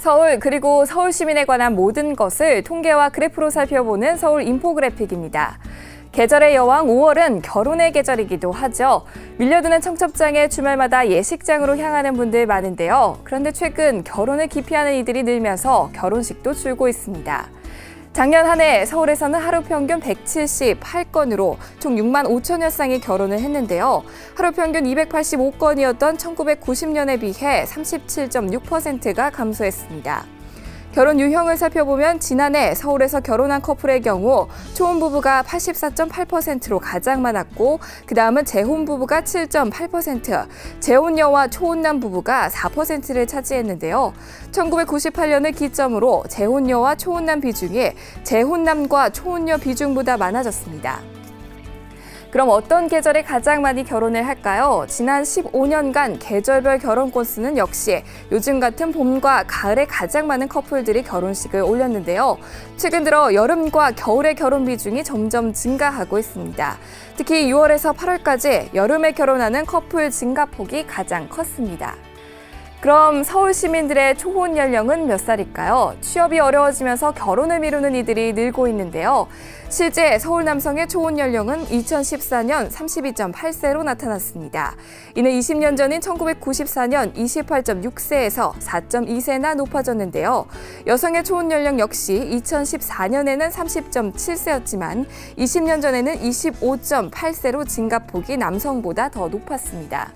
서울 그리고 서울 시민에 관한 모든 것을 통계와 그래프로 살펴보는 서울 인포그래픽입니다. 계절의 여왕 5월은 결혼의 계절이기도 하죠. 밀려드는 청첩장에 주말마다 예식장으로 향하는 분들 많은데요. 그런데 최근 결혼을 기피하는 이들이 늘면서 결혼식도 줄고 있습니다. 작년 한 해 서울에서는 하루 평균 178건으로 총 6만 5천여 쌍이 결혼을 했는데요. 하루 평균 285건이었던 1990년에 비해 37.6%가 감소했습니다. 결혼 유형을 살펴보면 지난해 서울에서 결혼한 커플의 경우 초혼 부부가 84.8%로 가장 많았고 그 다음은 재혼 부부가 7.8%, 재혼녀와 초혼남 부부가 4%를 차지했는데요. 1998년을 기점으로 재혼녀와 초혼남 비중이 재혼남과 초혼녀 비중보다 많아졌습니다. 그럼 어떤 계절에 가장 많이 결혼을 할까요? 지난 15년간 계절별 결혼 건수는 역시 요즘 같은 봄과 가을에 가장 많은 커플들이 결혼식을 올렸는데요. 최근 들어 여름과 겨울의 결혼 비중이 점점 증가하고 있습니다. 특히 6월에서 8월까지 여름에 결혼하는 커플 증가폭이 가장 컸습니다. 그럼 서울 시민들의 초혼 연령은 몇 살일까요? 취업이 어려워지면서 결혼을 미루는 이들이 늘고 있는데요. 실제 서울 남성의 초혼 연령은 2014년 32.8세로 나타났습니다. 이는 20년 전인 1994년 28.6세에서 4.2세나 높아졌는데요. 여성의 초혼 연령 역시 2014년에는 30.7세였지만 20년 전에는 25.8세로 증가폭이 남성보다 더 높았습니다.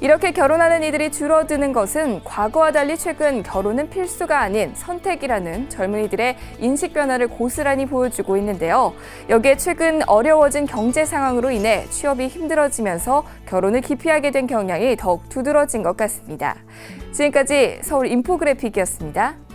이렇게 결혼하는 이들이 줄어드는 것은 과거와 달리 최근 결혼은 필수가 아닌 선택이라는 젊은이들의 인식 변화를 고스란히 보여주고 있는데요. 여기에 최근 어려워진 경제 상황으로 인해 취업이 힘들어지면서 결혼을 기피하게 된 경향이 더욱 두드러진 것 같습니다. 지금까지 서울 인포그래픽이었습니다.